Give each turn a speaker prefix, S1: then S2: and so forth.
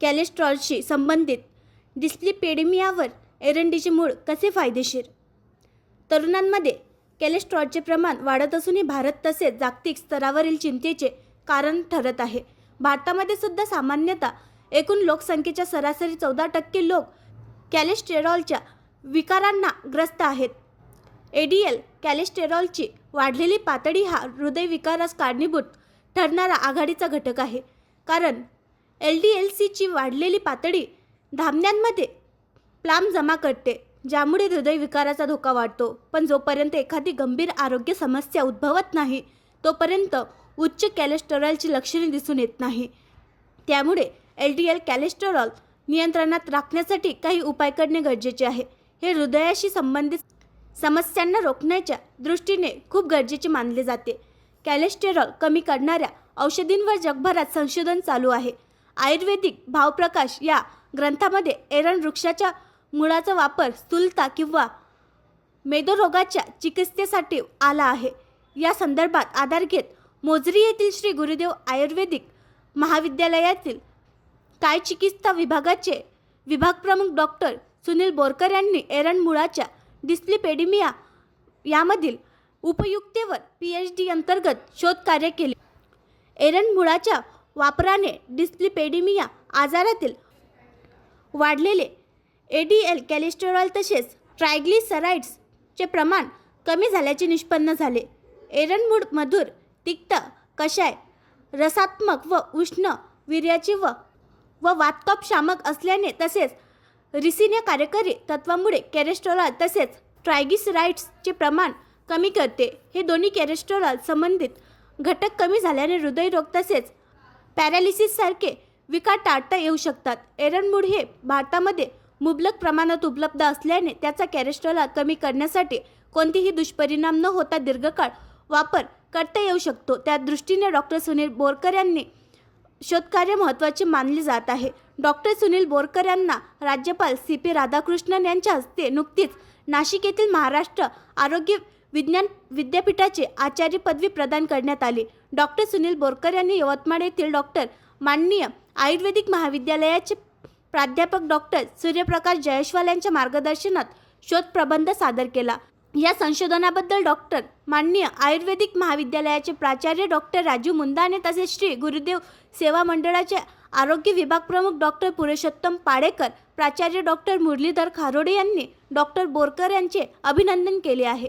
S1: कॅलेस्ट्रॉलशी संबंधित डिस्प्लिपेडेमियावर एरंडीचे मूळ कसे फायदेशीर? तरुणांमध्ये कॅलेस्ट्रॉलचे प्रमाण वाढत असूनही भारत तसेच जागतिक स्तरावरील चिंतेचे कारण ठरत आहे. भारतामध्ये सुद्धा सामान्यतः एकूण लोकसंख्येच्या सरासरी चौदा टक्के लोक कॅलेस्टेरॉलच्या विकारांना ग्रस्त आहेत. एडीएल कॅलेस्टेरॉलची वाढलेली पातळी हा हृदयविकारास कारणीभूत ठरणारा आघाडीचा घटक आहे. कारण एल डी एल सीची वाढलेली पातळी धामण्यांमध्ये प्लाम जमा करते ज्यामुळे हृदयविकाराचा धोका वाढतो. पण जोपर्यंत एखादी गंभीर आरोग्य समस्या उद्भवत नाही तोपर्यंत उच्च कॅलेस्टेरॉलची लक्षणे दिसून येत नाही. त्यामुळे एल डी एल कॅलेस्टेरॉल नियंत्रणात राखण्यासाठी काही उपाय करणे गरजेचे आहे. हे हृदयाशी संबंधित समस्यांना रोखण्याच्या दृष्टीने खूप गरजेचे मानले जाते. कॅलेस्टेरॉल कमी करणाऱ्या औषधींवर जगभरात संशोधन चालू आहे. आयुर्वेदिक भावप्रकाश या ग्रंथामध्ये एरण वृक्षाच्या मुळाचा वापर स्थूलता किंवा मेदोरोगाच्या चिकित्सेसाठी आला आहे. या संदर्भात आधार घेत मोजरी येथील श्री गुरुदेव आयुर्वेदिक महाविद्यालयातील काय चिकित्सा विभागाचे विभागप्रमुख डॉक्टर सुनील बोरकर यांनी एरण मुळाच्या डिस्लिपेडिमिया यामधील उपयुक्तेवर पी एच डी अंतर्गत शोधकार्य केले. एरण मुळाच्या वापराने डिस्प्लिपेडिमिया आजारातील वाढलेले ए डी एल कॅलेस्टेरॉल तसेच ट्रायग्लिसराईड्सचे प्रमाण कमी झाल्याचे निष्पन्न झाले. एरनमूड मधुर तिक्त कषाय रसात्मक व उष्ण वीर्याची व व वातकप शामक असल्याने तसेच रिसिने कार्यकारी तत्वामुळे कॅरेस्ट्रॉल तसेच ट्रायगिसराईड्सचे प्रमाण कमी करते. हे दोन्ही कॅरेस्टॉरॉल संबंधित घटक कमी झाल्याने हृदयरोग तसेच पॅरालिसिससारखे विकार टाळता येऊ शकतात. एरनमूड हे भारतामध्ये मुबलक प्रमाणात उपलब्ध असल्याने त्याचा कॅरेस्ट्रॉल कमी करण्यासाठी कोणतेही दुष्परिणाम न होता दीर्घकाळ वापर करता येऊ शकतो. त्या दृष्टीने डॉक्टर सुनील बोरकर यांनी शोधकार्य महत्त्वाचे मानले जात आहे. डॉक्टर सुनील बोरकर यांना राज्यपाल सी पी राधाकृष्णन यांच्या हस्ते नुकतीच नाशिक येथील महाराष्ट्र आरोग्य विज्ञान विद्यापीठाचे आचार्य पदवी प्रदान करण्यात आली. डॉक्टर सुनील बोरकर यांनी यवतमाळ येथील डॉक्टर माननीय आयुर्वेदिक महाविद्यालयाचे प्राध्यापक डॉक्टर सूर्यप्रकाश जयस्वाल यांच्या मार्गदर्शनात शोध प्रबंध सादर केला. या संशोधनाबद्दल डॉक्टर माननीय आयुर्वेदिक महाविद्यालयाचे प्राचार्य डॉक्टर राजू मुंदाने तसेच श्री गुरुदेव सेवा मंडळाचे आरोग्य विभाग प्रमुख डॉक्टर पुरुषोत्तम पाडेकर प्राचार्य डॉक्टर मुरलीधर खारोडे यांनी डॉक्टर बोरकर यांचे अभिनंदन केले आहे.